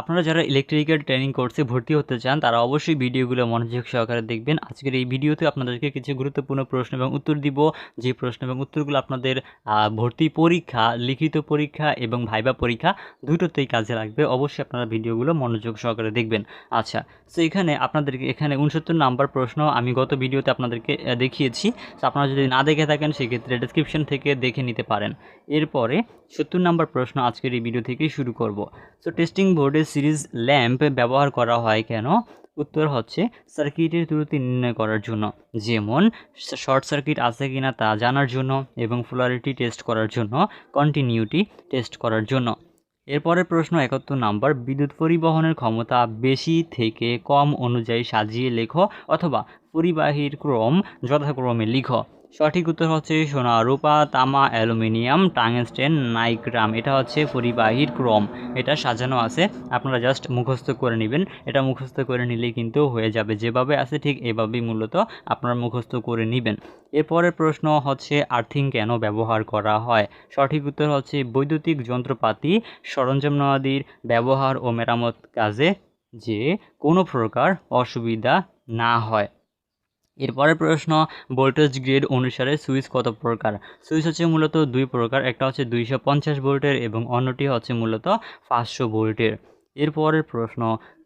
আপনারা যারা electrical training কোর্সে ভর্তি হতে চান, তারা অবশ্যই ভিডিওগুলো মনোযোগ সহকারে দেখবেন। আজকের এই ভিডিওতে আপনাদেরকে কিছু গুরুত্বপূর্ণ প্রশ্ন এবং উত্তর দিব। যে প্রশ্ন এবং উত্তরগুলো আপনাদের ভর্তি পরীক্ষা, লিখিত পরীক্ষা এবং ভাইবা পরীক্ষা দুটোতেই কাজে লাগবে, অবশ্যই আপনারা ভিডিওগুলো মনোযোগ সহকারে দেখবেন। আচ্ছা তো এখানে আপনাদেরকে, এখানে উনসত্তর নাম্বার প্রশ্ন আমি গত ভিডিওতে আপনাদেরকে দেখিয়েছি। তো আপনারা যদি না দেখে থাকেন, সেক্ষেত্রে ডেসক্রিপশন থেকে দেখে নিতে পারেন। এরপরে সত্তর নাম্বার প্রশ্ন আজকের এই ভিডিও থেকে শুরু করব। সো টেস্টিং বোর্ডে সিরিজ ল্যাম্প ব্যবহার করা হয় কেন? উত্তর হচ্ছে, সার্কিটের ত্রুটি নির্ণয় করার জন্য। যেমন শর্ট সার্কিট আছে কিনা তা জানার জন্য এবং ফ্লোরিটি টেস্ট করার জন্য, কন্টিনিউটি টেস্ট করার জন্য। এরপরের প্রশ্ন একাত্তর নাম্বার, বিদ্যুৎ পরিবহনের ক্ষমতা বেশি থেকে কম অনুযায়ী সাজিয়ে লেখো অথবা পরিবাহীর ক্রম যথাক্রমে লিখো। সঠিক উত্তর হচ্ছে সোনা, রূপা, তামা, অ্যালুমিনিয়াম টাংস্টেন নাইক্রাম এটা হচ্ছে পরিবাহীর ক্রম। এটা সাজানো আছে। আপনারা জাস্ট মুখস্থ করে নেবেন। এটা মুখস্থ করে নিলেই কিন্তু হয়ে যাবে। যেভাবে আছে ঠিক এভাবেই মূলত আপনারা মুখস্থ করে নেবেন। এরপরের প্রশ্ন হচ্ছে, আর্থিং কেন ব্যবহার করা হয়? সঠিক উত্তর হচ্ছে, বৈদ্যুতিক যন্ত্রপাতি সরঞ্জামাদির ব্যবহার ও মেরামত কাজে যে কোনো প্রকার অসুবিধা না হয়। এরপরের প্রশ্ন ভোল্টেজ গ্রেড অনুসারে সুইচ কত প্রকার? সুইচ হচ্ছে মূলত দুই প্রকার, একটা হচ্ছে দুইশো পঞ্চাশ ভোল্টের এবং অন্যটি হচ্ছে মূলত পাঁচশো ভোল্টের। এরপরের প্রশ্ন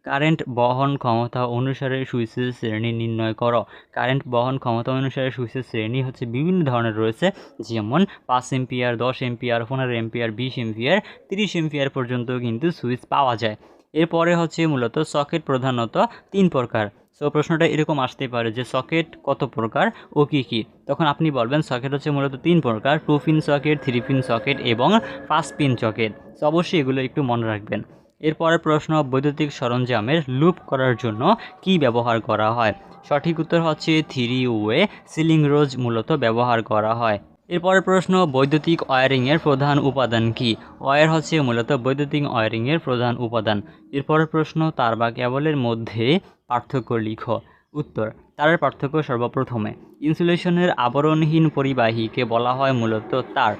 কারেন্ট বহন ক্ষমতা অনুসারে সুইচের শ্রেণি নির্ণয় করো। কারেন্ট বহন ক্ষমতা অনুসারে সুইচের শ্রেণি হচ্ছে বিভিন্ন ধরনের রয়েছে, যেমন পাঁচ এম্পিয়ার দশ এম্পিয়ার পনেরো এম্পিয়ার বিশ এম্পিয়ার তিরিশ এম্পিয়ার পর্যন্ত কিন্তু সুইচ পাওয়া যায়। এরপরে হচ্ছে মূলত সকেট প্রধানত তিন প্রকার। সো প্রশ্নটা এরকম আসতে পারে যে সকেট কত প্রকার ও কী কী? তখন আপনি বলবেন সকেট হচ্ছে মূলত তিন প্রকার two pin socket three pin socket এবং পাঁচ পিন সকেট সো অবশ্যই এগুলো একটু মনে রাখবেন। এরপরের প্রশ্ন, বৈদ্যুতিক সরঞ্জামের লুপ করার জন্য কি ব্যবহার করা হয়? সঠিক উত্তর হচ্ছে থ্রি ওয়ে সিলিং রোজ মূলত ব্যবহার করা হয়। এরপরের প্রশ্ন, বৈদ্যুতিক ওয়ারিংয়ের প্রধান উপাদান কি? ওয়্যার হচ্ছে মূলত বৈদ্যুতিক ওয়ারিংয়ের প্রধান উপাদান। এরপরের প্রশ্ন, তার বা কেবলের মধ্যে পার্থক্য লিখো। উত্তর, তারের পার্থক্য সর্বপ্রথমে। ইনসুলেশনের আবরণহীন পরিবাহীকে বলা হয় মূলত তার।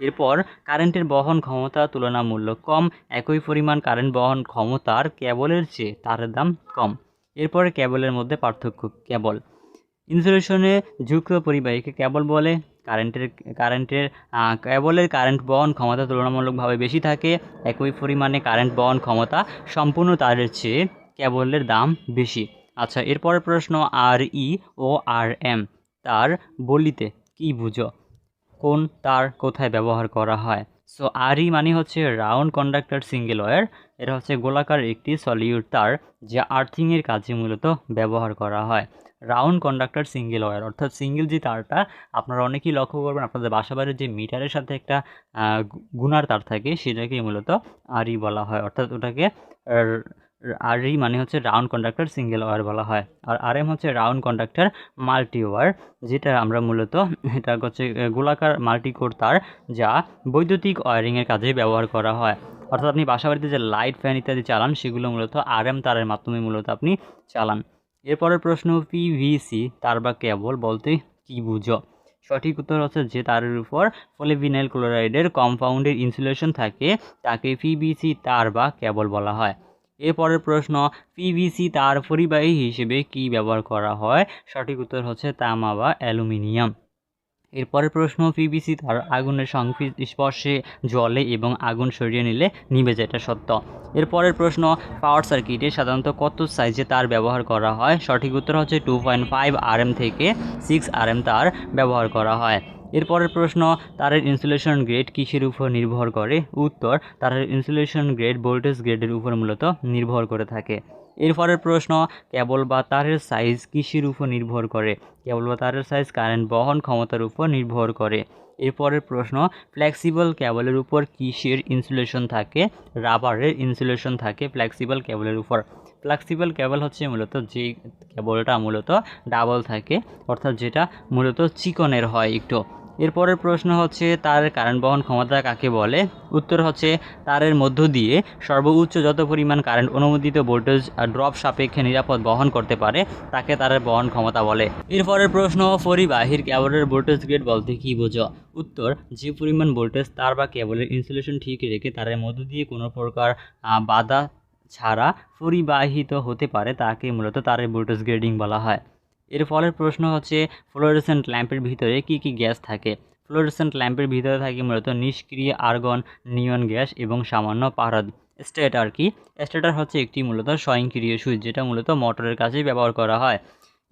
এরপর, কারেন্টের বহন ক্ষমতা তুলনামূলক কম। একই পরিমাণ কারেন্ট বহন ক্ষমতার কেবলের চেয়ে তারের দাম কম। এরপরে কেবলের মধ্যে পার্থক্য কেবল। ইনসুলেশনে যুক্ত পরিবাহীকে কেবল বলে কারেন্টের কারেন্টের কেবলের কারেন্ট বহন ক্ষমতা তুলনামূলকভাবে বেশি থাকে, একই পরিমাণে কারেন্ট বহন ক্ষমতা সম্পূর্ণ তারের চেয়ে কেবলের দাম বেশি। আচ্ছা এরপরের প্রশ্ন আর ই ও আর এম, তার বলিতে কি বুঝো? কোন তার কোথায় ব্যবহার করা হয়? সো আরই মানে হচ্ছে রাউন্ড কন্ডাক্টর সিঙ্গেল ওয়্যার এটা হচ্ছে গোলাকার একটি সলিউড তার, যা আর্থিংয়ের কাজে মূলত ব্যবহার করা হয়। রাউন্ড কন্ডাক্টর সিঙ্গেল ওয়্যার অর্থাৎ সিঙ্গেল যে তারটা, আপনারা অনেকেই লক্ষ্য করবেন, আপনাদের বাসাবাড়ির যে মিটারের সাথে একটা গুনার তার থাকে সেটাকেই মূলত আরই বলা হয়। অর্থাৎ ওটাকে আরই মানে হচ্ছে রাউন্ড কন্ডাক্টর সিঙ্গেল ওয়ার বলা হয়। আর আর এম হচ্ছে রাউন্ড কন্ডাক্টর মাল্টি ওয়ার যেটা আমরা মূলত এটা হচ্ছে গোলাকার মাল্টি কোর তার, যা বৈদ্যুতিক ওয়ারিংয়ের কাজে ব্যবহার করা হয়। অর্থাৎ আপনি বাসাবাড়িতে যে লাইট ফ্যান ইত্যাদি চালান, সেগুলো মূলত আর এম তারের মাধ্যমে মূলত আপনি চালান। এরপরের প্রশ্ন পিভিসি তার বা কেবল বলতে কি বুঝো? সঠিক উত্তর হচ্ছে যে তারের উপর পলিভিনাইল ক্লোরাইডের কম্পাউন্ডের ইনসুলেশন থাকে, তাকে পিভিসি তার বা কেবল বলা হয়। এরপরের প্রশ্ন পিভিসি তার পরিবাহী হিসেবে কি ব্যবহার করা হয়? সঠিক উত্তর হচ্ছে তামা বা অ্যালুমিনিয়াম। এরপরের প্রশ্ন পিভিসি তার আগুনের সংস্পর্শে জলে এবং আগুন সরিয়ে নিলে নিভে যায়, এটা সত্য। এরপরের প্রশ্ন পাওয়ার সার্কিটে সাধারণত কত সাইজে তার ব্যবহার করা হয়? সঠিক উত্তর হচ্ছে টু পয়েন্ট ফাইভ আরএম থেকে সিক্স আরএম তার ব্যবহার করা হয়। এরপরের প্রশ্ন, তারের ইনসুলেশন গ্রেড কিসের উপর নির্ভর করে? উত্তর, তারের ইনসুলেশন গ্রেড ভোল্টেজ গ্রেডের উপর মূলত নির্ভর করে থাকে। এরপরের প্রশ্ন, কেবল বা তারের সাইজ কিসের উপর নির্ভর করে? কেবল বা তারের সাইজ কারেন্ট বহন ক্ষমতার উপর নির্ভর করে। এরপরের প্রশ্ন ফ্লেক্সিবল কেবলের উপর কিসের ইনসুলেশন থাকে? রাবারের ইনসুলেশন থাকে ফ্লেক্সিবল কেবলের উপর। ফ্লেক্সিবল কেবল হচ্ছে মূলত যে কেবলটা মূলত ডাবল থাকে, অর্থাৎ যেটা মূলত চিকনের হয় একটু। এরপরের প্রশ্ন হচ্ছে তারের কারেন্ট বহন ক্ষমতা কাকে বলে? উত্তর হচ্ছে, তারের মধ্য দিয়ে সর্বোচ্চ যত পরিমাণ কারেন্ট অনুমোদিত ভোল্টেজ ড্রপ সাপেক্ষে নিরাপদ বহন করতে পারে, তাকে তারের বহন ক্ষমতা বলে। এরপরের প্রশ্ন, পরিবাহীর কেবলের ভোল্টেজ গ্রেড বলতে কী বোঝো? উত্তর, যে পরিমাণ ভোল্টেজ, তার বা কেবলের ইনসুলেশন ঠিক রেখে তারের মধ্য দিয়ে কোনো প্রকার বাধা ছাড়া পরিবাহিত হতে পারে, তাকে মূলত তারের ভোল্টেজ গ্রেডিং বলা হয়। এর ফলের প্রশ্ন হচ্ছে, ফ্লোরেসেন্ট ল্যাম্পের ভিতরে কি কি গ্যাস থাকে? ফ্লোরেসেন্ট ল্যাম্পের ভিতরে থাকে মূলত নিষ্ক্রিয় আর্গন, নিয়ন গ্যাস এবং সামান্য পারদ। স্টেটার কি? স্টেটার হচ্ছে একটি মূলত স্বয়ংক্রিয় সুইচ, যেটা মূলত মোটরের কাজে ব্যবহার করা হয়।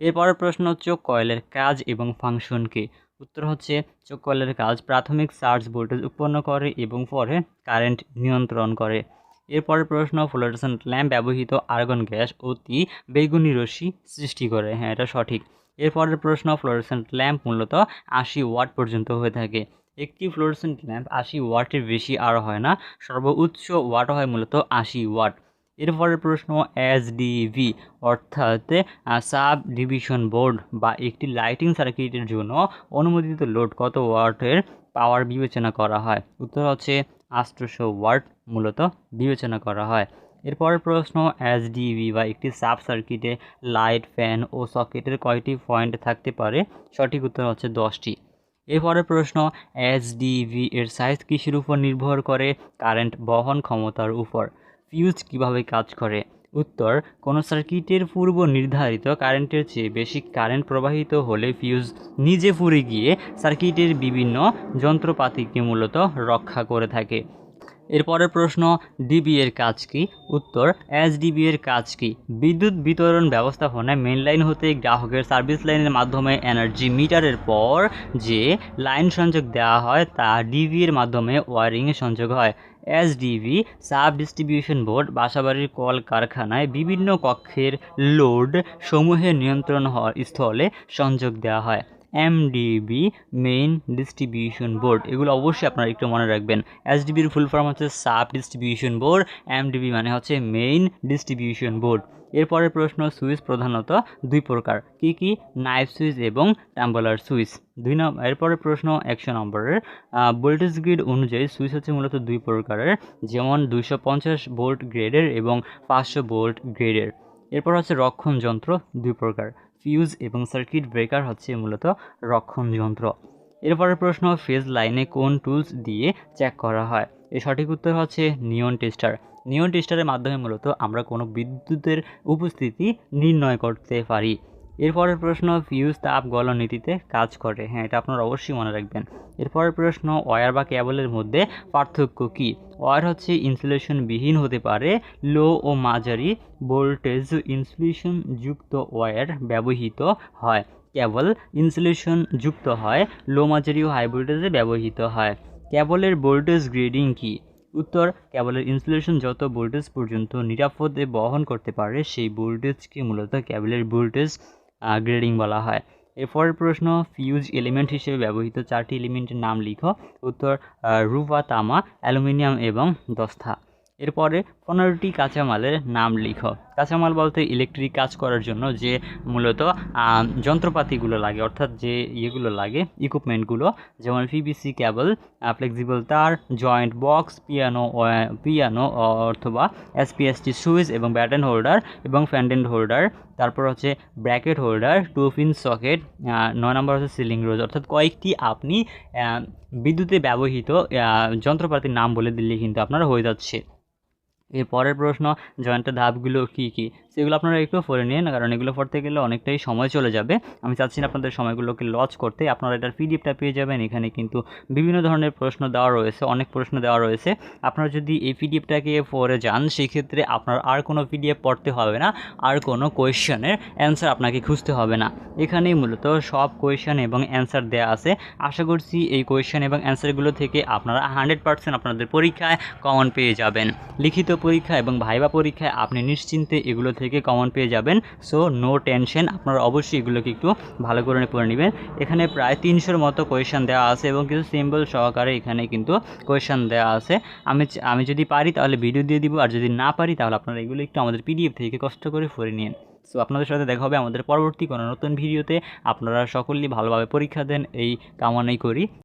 এরপরের প্রশ্ন হচ্ছে কয়েলের কাজ এবং ফাংশন কি? উত্তর হচ্ছে চোখ কয়েলের কাজ প্রাথমিক চার্জ ভোল্টেজ উৎপন্ন করে এবং পরে কারেন্ট নিয়ন্ত্রণ করে। এরপরের প্রশ্ন, ফ্লোরেসেন্ট ল্যাম্প ব্যবহৃত আর্গন গ্যাস অতি বেগুনি রশ্মি সৃষ্টি করে। হ্যাঁ এটা সঠিক। এরপরের প্রশ্ন, ফ্লোরেসেন্ট ল্যাম্প মূলত আশি ওয়াট পর্যন্ত হয়ে থাকে। একটি ফ্লোরেসেন্ট ল্যাম্প আশি ওয়াটের বেশি আর হয় না, সর্বোচ্চ ওয়াট হয় মূলত আশি ওয়াট। এরপরের প্রশ্ন এসডিভি অর্থাৎ সাব ডিভিশন বোর্ড বা একটি লাইটিং সার্কিটের জন্য অনুমোদিত লোড কত ওয়াটের পাওয়ার বিবেচনা করা হয়? উত্তর হচ্ছে আষ্টশো ওয়ার্ড মূলত বিবেচনা করা হয়। এরপরের প্রশ্ন এসডিবি বা একটি সাব সার্কিটে লাইট, ফ্যান ও সকেটের কয়টি পয়েন্ট থাকতে পারে? সঠিক উত্তর হচ্ছে দশটি। এরপরের প্রশ্ন এসডিভি এর সাইজ কিসের উপর নির্ভর করে? কারেন্ট বহন ক্ষমতার উপর। ফিউজ কীভাবে কাজ করে? উত্তর, কোনো সার্কিটের পূর্ব নির্ধারিত কারেন্টের চেয়ে বেশি কারেন্ট প্রবাহিত হলে ফিউজ নিজে ফুরে গিয়ে সার্কিটের বিভিন্ন যন্ত্রপাতিকে মূলত রক্ষা করে থাকে। এরপরের প্রশ্ন ডিবি এর কাজ কি? উত্তর এসডিবি এর কাজ কি? বিদ্যুৎ বিতরণ ব্যবস্থাপনায় মেন লাইন হতে গ্রাহকের সার্ভিস লাইনের মাধ্যমে এনার্জি মিটারের পর যে লাইন সংযোগ দেওয়া হয় তা ডিবি এর মাধ্যমে ওয়ারিংয়ে সংযোগ হয়। এসডিবি সাব ডিস্ট্রিবিউশন বোর্ড, বাসাবাড়ির কল কারখানায় বিভিন্ন কক্ষের লোড সমূহের নিয়ন্ত্রণ স্থলে সংযোগ দেওয়া হয়। এমডিবি মেইন ডিস্ট্রিবিউশন বোর্ড এগুলো অবশ্যই আপনারা একটু মনে রাখবেন। এসডিবির ফুল ফর্ম হচ্ছে সাব ডিস্ট্রিবিউশন বোর্ড এমডিবি মানে হচ্ছে মেইন ডিস্ট্রিবিউশন বোর্ড এরপরের প্রশ্ন, সুইচ প্রধানত দুই প্রকার, কি কি? নাইফ সুইচ এবং টাম্বলার সুইচ দুই নম্বর এরপরের প্রশ্ন, একশো নম্বরের ভোল্টেজ গ্রিড অনুযায়ী সুইচ হচ্ছে মূলত দুই প্রকারের, যেমন দুইশো পঞ্চাশ ভোল্ট গ্রেডের এবং পাঁচশো ভোল্ট গ্রেডের এরপর হচ্ছে রক্ষণ যন্ত্র দুই প্রকার। ফিউজ এবং সার্কিট ব্রেকার হচ্ছে মূলত রক্ষণ যন্ত্র। এরপরের প্রশ্ন ফেজ লাইনে কোন টুলস দিয়ে চেক করা হয়? এর সঠিক উত্তর হচ্ছে নিয়ন টেস্টার নিয়ন টেস্টারের মাধ্যমে মূলত আমরা কোনো বিদ্যুতের উপস্থিতি নির্ণয় করতে পারি। এরপরের প্রশ্ন ফিউজ তাপ গলন নীতিতে কাজ করে। হ্যাঁ এটা আপনারা অবশ্যই মনে রাখবেন। এরপরের প্রশ্ন ওয়ার বা কেবলের মধ্যে পার্থক্য কী? ওয়ার হচ্ছে ইনসুলেশনবিহীন হতে পারে লো ও মাঝারি ভোল্টেজ ইনসুলেশন যুক্ত ওয়্যার ব্যবহৃত হয়। কেবল ইনসুলেশন যুক্ত হয় লো মাঝারি ও হাই ভোল্টেজে ব্যবহৃত হয়। কেবলের ভোল্টেজ গ্রেডিং কী? উত্তর কেবলের ইনসুলেশন যত ভোল্টেজ পর্যন্ত নিরাপদে বহন করতে পারে, সেই ভোল্টেজকে মূলত কেবলের ভোল্টেজ গ্রেডিং বলা হয়। এরপরের প্রশ্ন ফিউজ এলিমেন্ট হিসেবে ব্যবহৃত চারটি এলিমেন্টের নাম লিখো। উত্তর রূপা, তামা, অ্যালুমিনিয়াম এবং দস্তা। এরপরে পনেরোটি কাঁচামালের নাম লিখো। কাঁচামাল বলতে ইলেকট্রিক কাজ করার জন্য যে মূলত যন্ত্রপাতিগুলো লাগে, অর্থাৎ যে ইয়েগুলো লাগে ইকুইপমেন্টগুলো যেমন পিভিসি কেবল ফ্লেক্সিবল তার জয়েন্ট বক্স পিয়ানো পিয়ানো অথবা এসপিএসটি সুইচ এবং ব্যাটেন হোল্ডার এবং ফ্যান্ডেন্ট হোল্ডার তারপর হচ্ছে bracket holder two pin socket নয় নম্বর হচ্ছে সিলিং রোজ অর্থাৎ কয়েকটি আপনি বিদ্যুতে ব্যবহৃত যন্ত্রপাতির নাম বলে দিলে কিন্তু আপনার হয়ে যাচ্ছে। এর পরের প্রশ্ন, জয়েন্টের ধাপগুলো কী কী? সেগুলো আপনারা একটু পড়ে নিন, কারণ এগুলো পড়তে গেলে অনেকটাই সময় চলে যাবে। আমি চাচ্ছি না আপনাদের সময়গুলোকে লজ করতে, আপনারা এটার পিডিএফটা পেয়ে যাবেন। এখানে কিন্তু বিভিন্ন ধরনের প্রশ্ন দেওয়া রয়েছে, অনেক প্রশ্ন দেওয়া রয়েছে। আপনারা যদি এই পিডিএফটাকে পড়ে যান, সেক্ষেত্রে আপনার আর কোনো পিডিএফ পড়তে হবে না, আর কোনো কোয়েশ্চেনের অ্যান্সার আপনাকে খুঁজতে হবে না। এখানেই মূলত সব কোয়েশ্চেন এবং অ্যান্সার দেওয়া আছে। আশা করছি এই কোয়েশ্চেন এবং অ্যান্সারগুলো থেকে আপনারা হান্ড্রেড পার্সেন্ট আপনাদের পরীক্ষায় কমন পেয়ে যাবেন। লিখিত পরীক্ষা এবং ভাইবা পরীক্ষায় আপনি নিশ্চিন্তে এগুলো থেকে কমন পেয়ে যাবেন। সো নো টেনশন আপনারা অবশ্যই এগুলোকে একটু ভালো করে পড়ে নেবেন। এখানে প্রায় তিনশোর মতো কোয়েশন দেওয়া আছে এবং কিছু সিম্বল সহকারে এখানে কিন্তু কোয়েশন দেওয়া আছে। আমি আমি যদি পারি তাহলে ভিডিও দিয়ে দিব, আর যদি না পারি তাহলে আপনারা এগুলো একটু আমাদের পিডিএফ থেকে কষ্ট করে পড়ে নিন। সো আপনাদের সাথে দেখা হবে আমাদের পরবর্তী কোনো নতুন ভিডিওতে আপনারা সকলেই ভালোভাবে পরীক্ষা দেন, এই কামনাই করি।